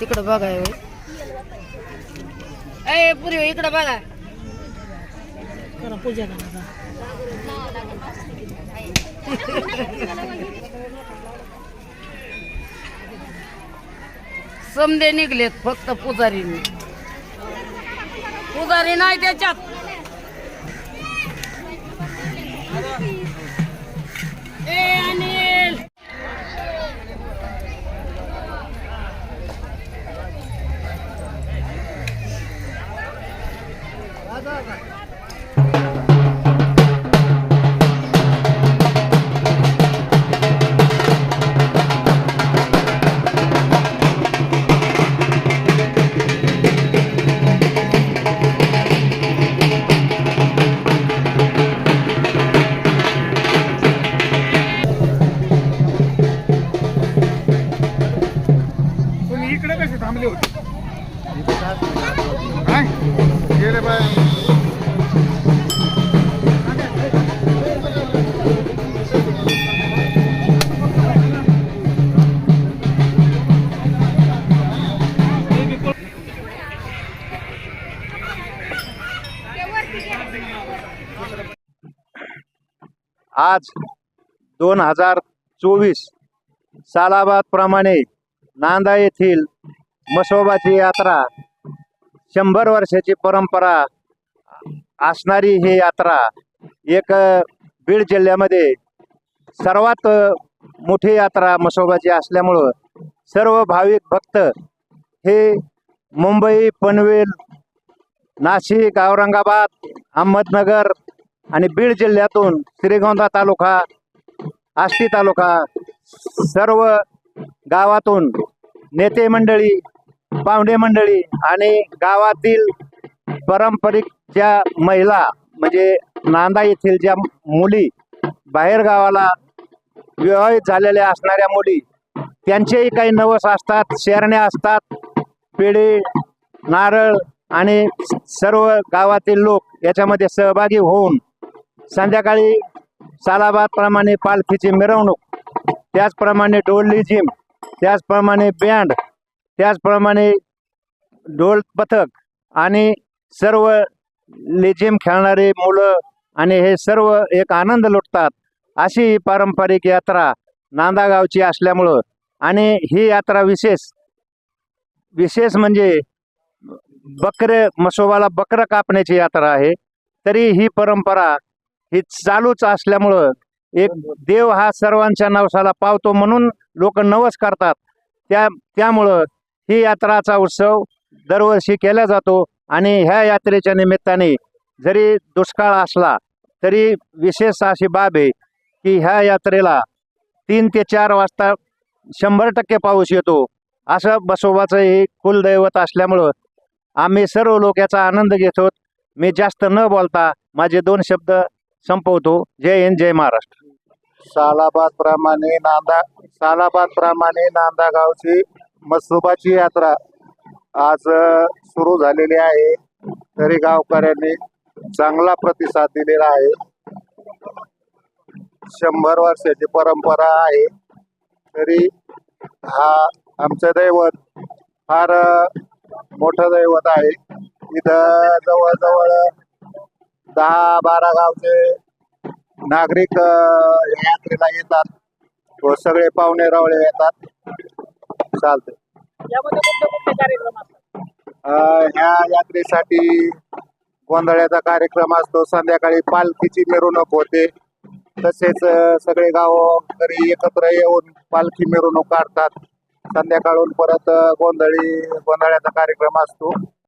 तिकडं बघा ए पुरी इकडं बघा. समदे निघलेत फक्त पुजारी पुजारी नाही त्याच्यात. थांबले होते काय? गेले बाय आज दोन हजार चोवीस सालाबाद प्रमाणे नांदा येथील मसोबाची यात्रा शंभर वर्षाची परंपरा असणारी ही यात्रा एक बीड जिल्ह्यामध्ये सर्वात मोठी यात्रा मसोबाची असल्यामुळं सर्व भाविक भक्त हे मुंबई पनवेल नाशिक औरंगाबाद अहमदनगर आणि बीड जिल्ह्यातून श्रीगोंदा तालुका आष्टी तालुका सर्व गावातून नेते मंडळी पाहुणे मंडळी आणि गावातील पारंपरिक ज्या महिला म्हणजे नांदा येथील ज्या मुली बाहेर गावाला विवाहित झालेल्या असणाऱ्या मुली त्यांचेही काही नवस असतात शेरण्या असतात पेढे नारळ आणि सर्व गावातील लोक याच्यामध्ये सहभागी होऊन संध्याकाळी सालाबादप्रमाणे पालखीची मिरवणूक त्याचप्रमाणे डोल जिम त्याचप्रमाणे बँड त्याचप्रमाणे ढोल पथक आणि सर्व लेझिम खेळणारे मुलं आणि हे सर्व एक आनंद लुटतात. अशी ही पारंपरिक यात्रा नांदागावची असल्यामुळं आणि ही यात्रा विशेष विशेष म्हणजे बकरे मसोबाला बकरं कापण्याची यात्रा आहे. तरी ही परंपरा ही चालूच असल्यामुळं एक देव हा सर्वांच्या नवसाला पावतो म्हणून लोक नवस करतात. त्या त्यामुळं ही यात्राचा उत्सव दरवर्षी केला जातो आणि ह्या यात्रेच्या निमित्ताने जरी दुष्काळ असला तरी विशेष अशी बाब आहे की ह्या यात्रेला तीन ते चार वाजता शंभर टक्के पाऊस येतो. असं बसोबाचं हे कुलदैवत असल्यामुळं आम्ही सर्व लोक याचा आनंद घेतो मी जास्त न बोलता माझे दोन शब्द संपवतो. जय हिंद जय महाराष्ट्र. सालाबाद प्रमाणे नांदा सालाबाद प्रमाणे नांदा गावची मसोबाची यात्रा आज सुरू झालेली आहे. तरी गावकऱ्यांनी चांगला प्रतिसाद दिलेला आहे. शंभर वर्षाची परंपरा आहे. तरी हा आमचं दैवत फार मोठं दैवत आहे. इथं जवळजवळ दहा बारा गावचे नागरिक या यात्रेला येतात. व सगळे पाहुणे रावळे येतात. चालते ह्या यात्रेसाठी गोंधळ्याचा कार्यक्रम असतो. संध्याकाळी पालखीची मिरवणूक होते. तसेच सगळे गावकरी एकत्र येऊन पालखी मिरवणूक काढतात. संध्याकाळून परत गोंधळी गोंधळ्याचा कार्यक्रम असतो.